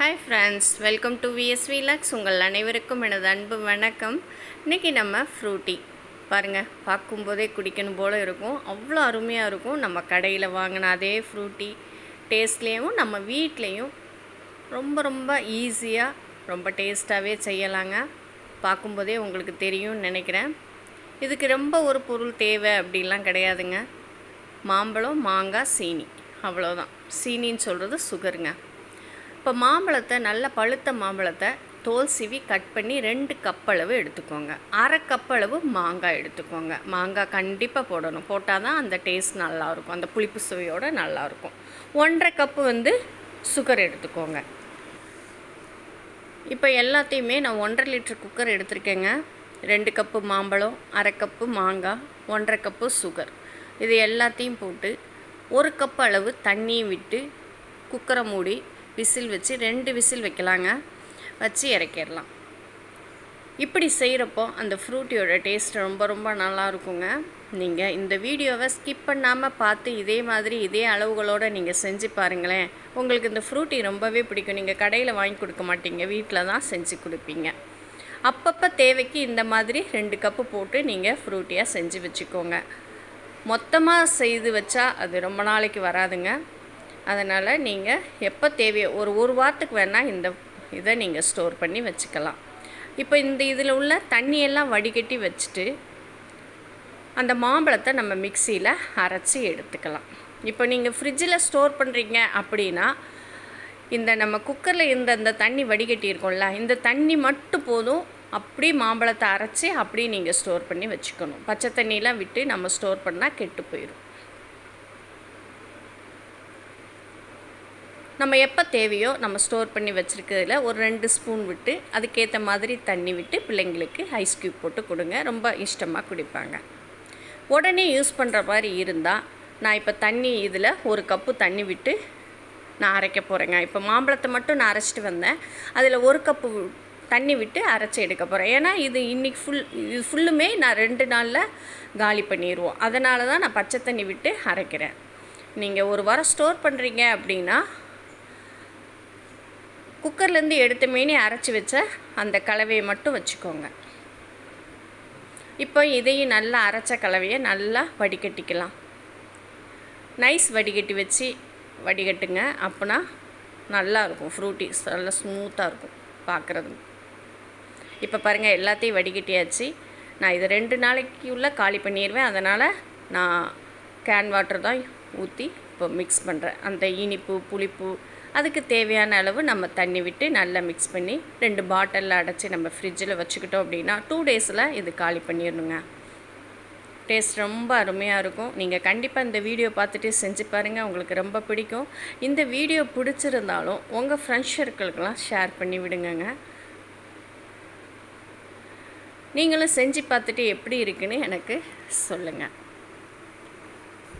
Hi friends welcome to VSV lux உங்கள் அனைவருக்கும் எனது அன்பு வணக்கம். இன்றைக்கி நம்ம ஃப்ரூட்டி. பாருங்கள் பார்க்கும்போதே குடிக்கணும் போல் இருக்கும். அவ்வளோ அருமையாக இருக்கும். நம்ம கடையில் வாங்கின அதே ஃப்ரூட்டி டேஸ்ட்லேயும் நம்ம வீட்லேயும் ரொம்ப ரொம்ப ஈஸியாக ரொம்ப டேஸ்ட்டாகவே செய்யலாங்க. பார்க்கும்போதே உங்களுக்கு தெரியும்னு நினைக்கிறேன். இதுக்கு ரொம்ப ஒரு பொருள் தேவை அப்படிலாம் கிடையாதுங்க. மாம்பழம் மாங்காய் சீனி. அவ்வளோதான் சீனின்னு சொல்கிறது சுகருங்க இப்போ மாம்பழத்தை நல்ல பழுத்த மாம்பழத்தை தோல் சீவி கட் பண்ணி ரெண்டு கப் அளவு எடுத்துக்கோங்க. அரை கப்பளவு மாங்காய் எடுத்துக்கோங்க. மாங்காய் கண்டிப்பாக போடணும். போட்டால் தான் அந்த டேஸ்ட் நல்லாயிருக்கும். அந்த புளிப்பு சுவையோடு நல்லாயிருக்கும். ஒன்றரை கப்பு வந்து சுகர் எடுத்துக்கோங்க. இப்போ எல்லாத்தையுமே நான் ஒன்றரை லிட்டர் குக்கர் எடுத்திருக்கேங்க. ரெண்டு கப்பு மாம்பழம் அரை கப்பு மாங்காய் ஒன்றரை கப்பு சுகர் இது எல்லாத்தையும் போட்டு ஒரு கப் அளவு தண்ணியும் விட்டு குக்கரை மூடி விசில் வச்சு ரெண்டு விசில் வைக்கலாங்க. வச்சு இறக்கிடலாம். இப்படி செய்கிறப்போ அந்த ஃப்ரூட்டியோட டேஸ்ட் ரொம்ப ரொம்ப நல்லா இருக்குங்க. நீங்கள் இந்த வீடியோவை ஸ்கிப் பண்ணாமல் பார்த்து இதே மாதிரி இதே அளவுகளோடு நீங்கள் செஞ்சு பாருங்களேன். உங்களுக்கு இந்த ஃப்ரூட்டி ரொம்பவே பிடிக்கும். நீங்கள் கடையில் வாங்கி கொடுக்க மாட்டீங்க. வீட்டில் தான் செஞ்சு கொடுப்பீங்க. அப்பப்போ தேவைக்கு இந்த மாதிரி ரெண்டு கப்பு போட்டு நீங்கள் ஃப்ரூட்டியாக செஞ்சு வச்சுக்கோங்க. மொத்தமாக செய்து வச்சா அது ரொம்ப நாளைக்கு வராதுங்க. அதனால் நீங்கள் எப்போ தேவையோ ஒரு ஒரு வாரத்துக்கு வேணால் இந்த இதை நீங்கள் ஸ்டோர் பண்ணி வச்சுக்கலாம். இப்போ இந்த இதில் உள்ள தண்ணியெல்லாம் வடிகட்டி வச்சுட்டு அந்த மாம்பழத்தை நம்ம மிக்சியில் அரைச்சி எடுத்துக்கலாம். இப்போ நீங்கள் ஃப்ரிட்ஜில் ஸ்டோர் பண்ணுறீங்க அப்படின்னா இந்த நம்ம குக்கரில் இருந்த அந்த தண்ணி வடிகட்டி இருக்கோம்ல இந்த தண்ணி மட்டும் போதும். அப்படி மாம்பழத்தை அரைச்சி அப்படி நீங்கள் ஸ்டோர் பண்ணி வச்சுக்கணும். பச்சை தண்ணியெலாம் விட்டு நம்ம ஸ்டோர் பண்ணால் கெட்டு போயிடும் நம்ம எப்போ தேவையோ நம்ம ஸ்டோர் பண்ணி வச்சுருக்கிறதுல ஒரு ரெண்டு ஸ்பூன் விட்டு அதுக்கேற்ற மாதிரி தண்ணி விட்டு பிள்ளைங்களுக்கு ஐஸ் க்யூப் போட்டு கொடுங்க. ரொம்ப இஷ்டமாக குடிப்பாங்க. உடனே யூஸ் பண்ணுற மாதிரி இருந்தால் நான் இப்போ தண்ணி இதில் ஒரு கப்பு தண்ணி விட்டு நான் அரைக்க போகிறேங்க இப்போ மாம்பழத்தை மட்டும் நான் அரைச்சிட்டு வந்தேன். அதில் ஒரு கப்பு தண்ணி விட்டு அரைச்சி எடுக்க போகிறேன் ஏன்னா இது இன்றைக்கி ஃபுல் இது ஃபுல்லுமே நான் ரெண்டு நாளில் காலி பண்ணிடுவோம் அதனால தான் நான் பச்சை தண்ணி விட்டு அரைக்கிறேன். நீங்கள் ஒரு வாரம் ஸ்டோர் பண்ணுறீங்க அப்படின்னா குக்கர்லேருந்து எடுத்த மீனி அரைச்சி வச்ச அந்த கலவையை மட்டும் வச்சுக்கோங்க. இப்போ இதையும் நல்லா அரைச்ச கலவையை நல்லா வடிகட்டிக்கலாம். நைஸ் வடிகட்டி வச்சு வடிகட்டுங்க. அப்போனா நல்லாயிருக்கும் ஃப்ரூட்டிஸ் நல்லா ஸ்மூத்தாக இருக்கும் பார்க்குறது இப்போ பாருங்கள் எல்லாத்தையும் வடிகட்டியாச்சு. நான் இதை ரெண்டு நாளைக்கு உள்ள காலி பண்ணிடுவேன் அதனால் நான் கேன் வாட்டர் தான் ஊற்றி இப்போ மிக்ஸ் பண்ணுறேன் அந்த இனிப்பு புளிப்பு அதுக்கு தேவையான அளவு நம்ம தண்ணி விட்டு நல்லா மிக்ஸ் பண்ணி ரெண்டு பாட்டிலில் அடைச்சி நம்ம ஃப்ரிட்ஜில் வச்சுக்கிட்டோம் அப்படின்னா டூ டேஸில் இது காலி பண்ணிடணுங்க. டேஸ்ட் ரொம்ப அருமையாக இருக்கும். நீங்கள் கண்டிப்பாக இந்த வீடியோ பார்த்துட்டு செஞ்சு பாருங்கள் உங்களுக்கு ரொம்ப பிடிக்கும். இந்த வீடியோ பிடிச்சிருந்தாலும் உங்கள் ஃப்ரெண்ட்ஸ் சர்க்கிளுக்கெல்லாம் ஷேர் பண்ணி விடுங்கங்க. நீங்களும் செஞ்சு பார்த்துட்டு எப்படி இருக்குன்னு எனக்கு சொல்லுங்கள்